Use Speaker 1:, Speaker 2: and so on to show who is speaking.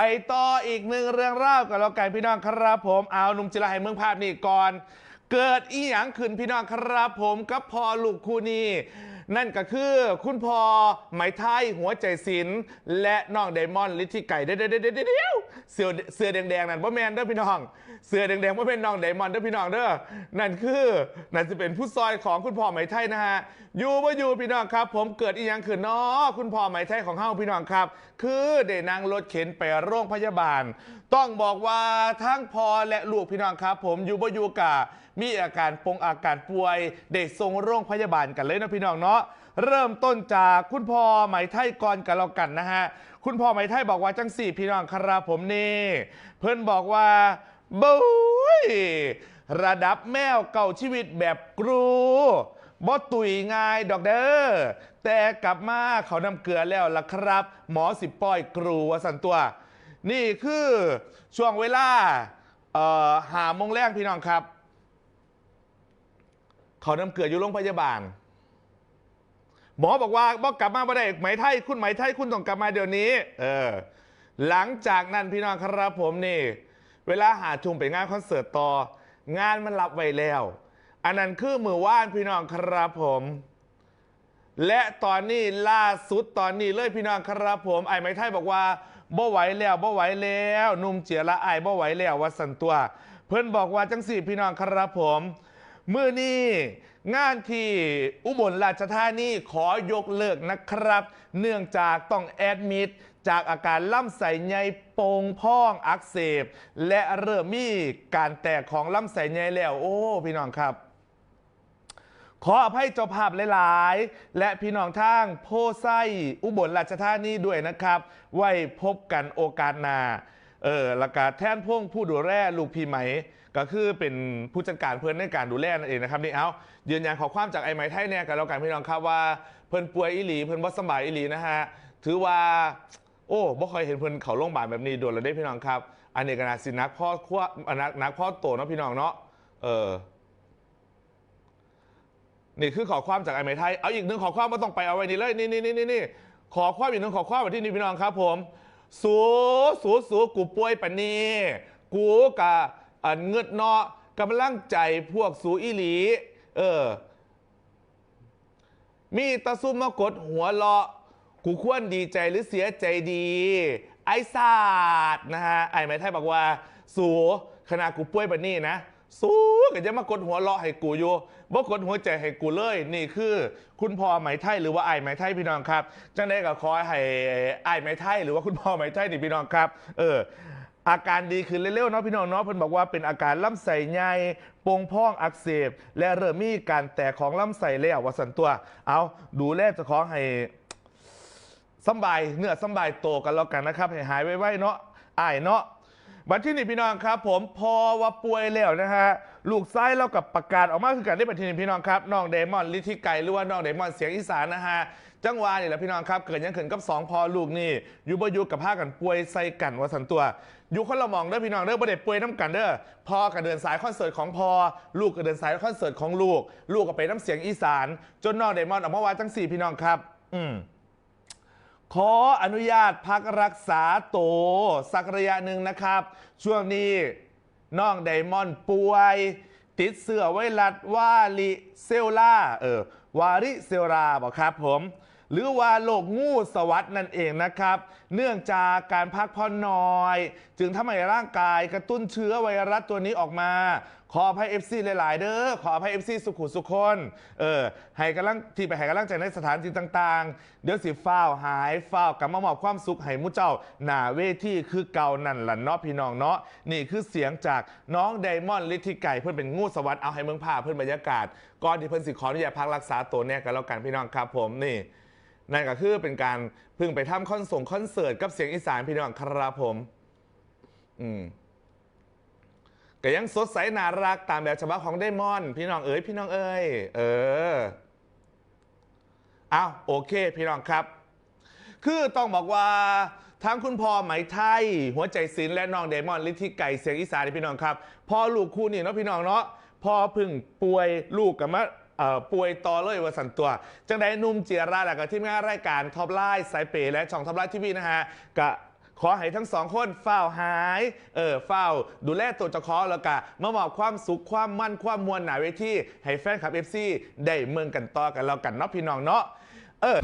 Speaker 1: ไปต่ออีกหนึ่งเรื่องเล่าวกับเรากันพี่น้องครับผมเอาหนุ่มจิราให้เมืองภาพนี่ก่อน เกิดอีหยังขึ้นพี่น้องครับผมกับพอลูกคูนีนั่นก็คือคุณพอไหมไทยหัวใจศิลป์และน้องไดมอนด์ลิทธิไก่เด้อเด้อเด้อเด้อเด้อ เสือเสือแดงๆนั่นบ่แมนเด้อพี่น้อง เสือแดงๆบ่เป็นน้องไดมอนด์เด้อพี่น้องเด้อนั่นคือนั่นจะเป็นผู้ซอยของคุณพ่อไหมไทยนะฮะอยู่บ่อยู่พี่น้องครับ ผมเกิดอีหยังขึ้นเนาะคุณพ่อไหมไทยของเฮาพี่น้องครับ คือได้นั่งรถเข็นไปโรงพยาบาล ต้องบอกว่าทั้งพ่อและลูกพี่น้องครับ ผมอยู่บ่อยู่กะมีอาการปงอาการป่วยได้ส่งโรงพยาบาลกันเลยนะพี่น้องเนาะ เริ่มต้นจากคุณพ่อไหมไทยก่อนกันแล้วกันนะฮะ คุณพ่อไหมไทยบอกว่าจังสี่พี่น้องคารับผมนี่ เพื่อนบอกว่าบุ้ยระดับแมวเก่าชีวิตแบบกรูบ่ตุยง่ายดอกเด้อแต่กลับมาเขานำเกลือแล้วล่ะครับ หมอสิบป้อยกรูวสันตัว นี่คือช่วงเวลาหามงแรกพี่น้องครับ เขานำเกลืออยู่โรงพยาบาล หมอบอกว่าบอกกลับมาบ่ได้ไหมไทยคุณไหมไทยคุณต้องกลับมาเดี๋ยวนี้ เออ หลังจากนั้นพี่น้องครับผมนี่ เวลาหาชุมไปงานคอนเสิร์ตต่องานมันรับไว้แล้ว อันนั้นคือมือว่านพี่น้องครับผม และตอนนี้ล่าสุดตอนนี้เลยพี่น้องครับผม ไอ้ไหมไทยบอกว่าบ่ไหวแล้วบ่ไหวแล้วนุ่มเจียละไอ้บ่ไหวแล้วว่าสันตัว เพื่อนบอกว่าจังสี่พี่น้องครับผม มื่อนี้ งานที่อุบลราชธานีขอยกเลิกนะครับ เนื่องจากต้องแอดมิดจากอาการลำไส้ใยโป่งพองอักเสบ และเริ่มมีการแตกของลำไส้ใยแล้ว โอ้ พี่น้องครับ ขออภัยเจ้าภาพหลายๆ และพี่น้องทางโพไซอุบลราชธานีด้วยนะครับ ไว้พบกันโอกาสหน้าเออแล้วก็แท่นพ่งผู้ดูแลลูกพี่ไหม ก็คือเป็นผู้จัดการเพื่อนในการดูแลนั่นเองนะครับนี่เอายืนยันขอความจากไอ้ไหมไทยเนี่ยกันแล้วกันพี่น้องครับว่าเพิ่อนป่วยอีหลี เพิ่อนบ่สบายอีหลีนะฮะถือว่าโอ้บ่เคยเห็นเพิ่อนเขาโรงพยาบาลแบบนี้โดนแล้วได้พี่น้องครับ อันนี้ก็นาสินักพ่อขั้วนักนักพ่อโตเนาะพี่น้องเนาะเออนี่คือขอความจากไอ้ไหมไทยเอาอีกหนึ่งขอความมาต้องไปเอาไว้นี่เลยนี่นี่นี่นี่นี่ขอความอีกหนึ่งขอความไว้ที่นี่พี่น้องครับ ผม สูสูสูกูป่วยปะนี่กูกะ อันเงืดเนาะกำลังใจพวกสูอีหลี เออ มีตะซุ่มมากดหัวเราะกูควรดีใจหรือเสียใจดี ไอ้ศาสตร์นะฮะ ไอ้ไม้ไทยบอกว่า สูขนาดกูป่วยแบบนี้นะ สูก็จะมากดหัวเราะให้กูอยู่บ่กดหัวใจให้กูเลย นี่คือ คุณพ่อไหมไทยหรือว่าไอ้ไหมไทยพี่น้องครับจังได้ก็ขอให้ไอ้ไหมไทยหรือว่าคุณพ่อไหมไทยนี่พี่น้องครับ เออ อาการดีขึ้นเร็วๆเนาะพี่น้องเนาะเพิ่นบอกว่าเป็นอาการลำไส้ใหญ่โป่งพองอักเสบ และเริ่มมีการแตกของลำไส้แล้วว่าสันตัว เอาดูแลเจะของให้สบายเนื้อสบายโตกันแล้วกันนะครับให้หายไวๆเนาะอ้ายเนาะวันที่นี่พี่น้องครับ ผมพอว่าป่วยแล้วนะฮะ ลูกไส้เรากับประกาศออกมาคือกันได้บัดที่นี่พี่น้องครับน้องเดมอนลิทิไกหรือว่าน้องเดมอนเสียงอีสานนะฮะจังหวะนี่แหละพี่น้องครับเกิดยังขึ้นกับสองพอลูกนี่อยู่บ่อยู่กับผ้ากันป่วยใส่กันว่าสันตัวอยู่คนละมองเด้อพี่น้องเด้อบ่ได้ป่วยน้ำกันเด้อพอกับเดินสายคอนเสิร์ตของพอลูกกับเดินสายคอนเสิร์ตของลูก ลูกก็ไปน้ำเสียงอีสาน จนน้องเดมอนออกมาว่าจังสี่พี่น้องครับ อืมขออนุญาตพักรักษาโตสักระยะหนึ่งนะครับ ช่วงนี้ น้องไดมอนด์ป่วย ติดเสื้อไวรัสวาลิเซลลาเออวาริเซลลาบอกครับผมหรือว่าโรคงูสวัสดนั่นเองนะครับ เนื่องจากการพักผ่อนน้อย จึงทำให้ร่างกายกระตุ้นเชื้อไวรัสตัวนี้ออกมาขออภัย FC หลาย ๆ เด้อขออภัย FC สุขุสุคนเออให้กำลังที่ไปให้กำลังใจในสถานที่ต่าง ๆ เดี๋ยวสิฟ้าวหายฟ้าวกลับมามอบความสุขให้มุเจ้าหน้าเวทีคือเก่านั่นล่ะเนาะพี่น้องเนาะนี่คือเสียงจากน้องไดมอนด์ลิทธิไก่เพื่อนเป็นงูสวัสด์เอาให้เมืองผ่าเพื่อนบรรยากาศก่อนที่เพื่อนสิขออนุญาตพักรักษาตัวเนี่ยกันแล้วกันพี่น้องครับผมนี่นั่นก็คือเป็นการพึ่งไปทำคอนส่งคอนเสิร์ตกับเสียงอีสานพี่น้องครับผม อืม ก็ยังสดใสน่ารักตามแบบฉบับของไดมอนด์พี่น้องเอ๋ยพี่น้องเอ๋ยเอออ้าวโอเค พี่น้องครับ คือต้องบอกว่าทั้งคุณพ่อไหมไทย หัวใจศิลและน้องเดมอนลิทิไก่เสียงอีสานพี่น้องครับพ่อลูกคู่นี่เนาะพี่น้องเนาะพ่อพึ่งป่วยลูกกับมาเอ่อป่วยต่อเลยว่าสันตัว จังได้นุ่มเจียราแล้วก็ทีมงานรายการท็อปไลน์สายเปย์และช่องท็อปไลน์ทีวีนะฮะกะ ขอให้ทั้งสองคนเฝ้าหาย เออเฝ้า ดูแลตัวเจ้าของแล้วก็มามอบความสุขความมั่นความมวลหนาเวทีให้แฟนคลับเอฟซีได้เมืองกันต่อกันแล้วกันเนาะพี่น้องเนาะเออ